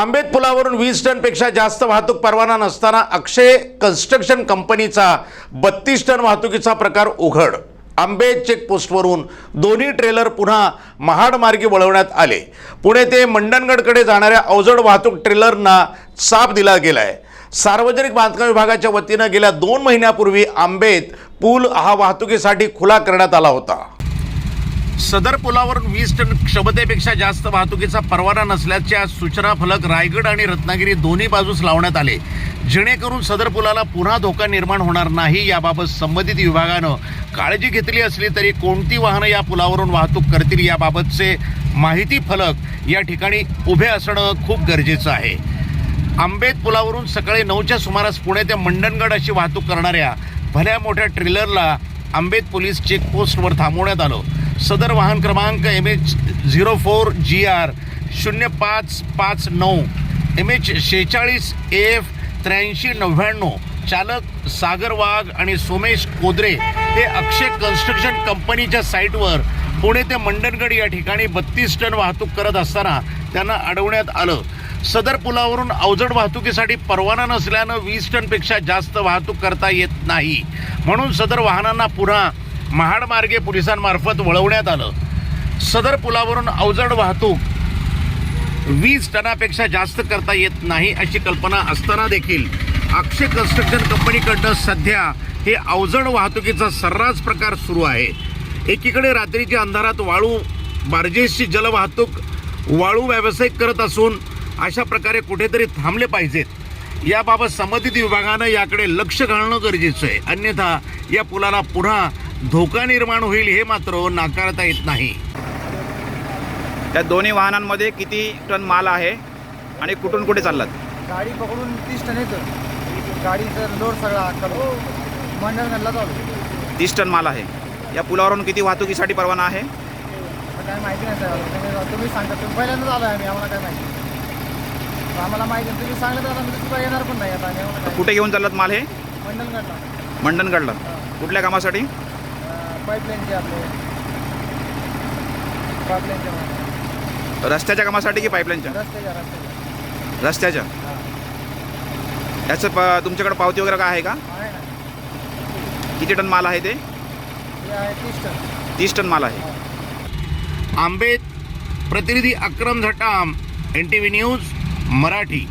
आंबेत पुलावरून वीस टनपेक्षा जास्त वाहतूक परवाना नसताना अक्षय कन्स्ट्रक्शन कंपनीचा बत्तीस टन वाहतुकीचा प्रकार उघड. आंबेत चेकपोस्टवरून दोन्ही ट्रेलर पुन्हा महाड मार्गे वळवण्यात आले. पुणे ते मंडणगडकडे जाणाऱ्या अवजड वाहतूक ट्रेलरना चाप दिला गेला आहे सार्वजनिक बांधकाम विभागाच्या वतीनं गेल्या दोन महिन्यापूर्वी आंबेत पूल हा वाहतुकीसाठी खुला करण्यात आला होता. सदर पुलावरून वीस टन क्षमतेपेक्षा जास्त वाहतुकीचा परवाना नसल्याच्या सूचना फलक रायगड आणि रत्नागिरी दोन्ही बाजूस लावण्यात आले. जेणेकरून सदर पुलाला पुन्हा धोका निर्माण होणार नाही याबाबत संबंधित विभागानं काळजी घेतली असली तरी कोणती वाहनं या पुलावरून वाहतूक करतील याबाबतचे माहिती फलक या ठिकाणी उभे असणं खूप गरजेचं आहे. आंबेत पुलावरून सकाळी नऊच्या सुमारास पुणे ते मंडणगड अशी वाहतूक करणाऱ्या भल्या मोठ्या ट्रेलरला आंबेत पोलीस चेकपोस्टवर थांबवण्यात आलं. सदर वाहन क्रमांक M H zero four G R शून्य पाच पाच नऊ. एम एच शेहेचाळीस एफ त्र्याऐंशी नव्याण्णव. चालक सागर वाघ आणि सोमेश कोदरे हे अक्षय कन्स्ट्रक्शन कंपनीच्या साईटवर पुणे ते मंडणगड या ठिकाणी बत्तीस टन वाहतूक करत असताना त्यांना अडवण्यात आलं. सदर पुलावरून अवजड वाहतुकीसाठी परवाना नसल्यानं वीस टनपेक्षा जास्त वाहतूक करता येत नाही. म्हणून सदर वाहनांना पुन्हा महाड मार्गे पोलिसांमार्फत वळवण्यात आलं. सदर पुलावरून अवजड वाहतूक वीस टनापेक्षा जास्त करता येत नाही अशी कल्पना असताना देखील अक्षय कन्स्ट्रक्शन कंपनीकडनं सध्या हे अवजड वाहतुकीचा सर्रास प्रकार सुरू आहे. एकीकडे रात्रीच्या अंधारात वाळू बार्जेसची जलवाहतूक वाळू व्यावसायिक करत असून अशा प्रकारे कुठेतरी थांबले पाहिजेत. याबाबत संबंधित विभागानं याकडे लक्ष घालणं गरजेचं आहे. अन्यथा या पुलाला पुन्हा धोका निर्माण होईल हे मात्र नाकारता येत नाही. त्या दोन्ही वाहनांमध्ये किती टन माल आहे आणि कुठून कुठे चाललात? गाडी पकडून तीस टन येतं. गाडीचं लोड सगळा मंडळगडला चालू तीस टन माल आहे. या पुलावरून किती वाहतुकीसाठी परवाना आहे? काय माहिती नाही तुम्ही सांगता तुम्ही पहिल्यांदाच आलो आहे आम्ही आम्हाला काय माहिती? आम्हाला माहिती. तुम्ही सुद्धा येणार पण नाही आता काय कुठे घेऊन चाललात माल हे? मंडणगडला. मंडणगडला. कुठल्या कामासाठी? पाईपलाईनचे आपले. पाईपलाईनचे रस्त्याच्या कामासाठी की पाईपलाईनच्या? रस्त्याच्या रस्त्याच्या. रस्त्याच्या. हा. याचं प तुमच्याकडे पावती वगैरे काय आहे का? आहे ना. किती टन माल आहे ते? हे आहे तीस टन. तीस टन माल आहे. आंबेत प्रतिनिधी Akram Zatam N T V news Marathi.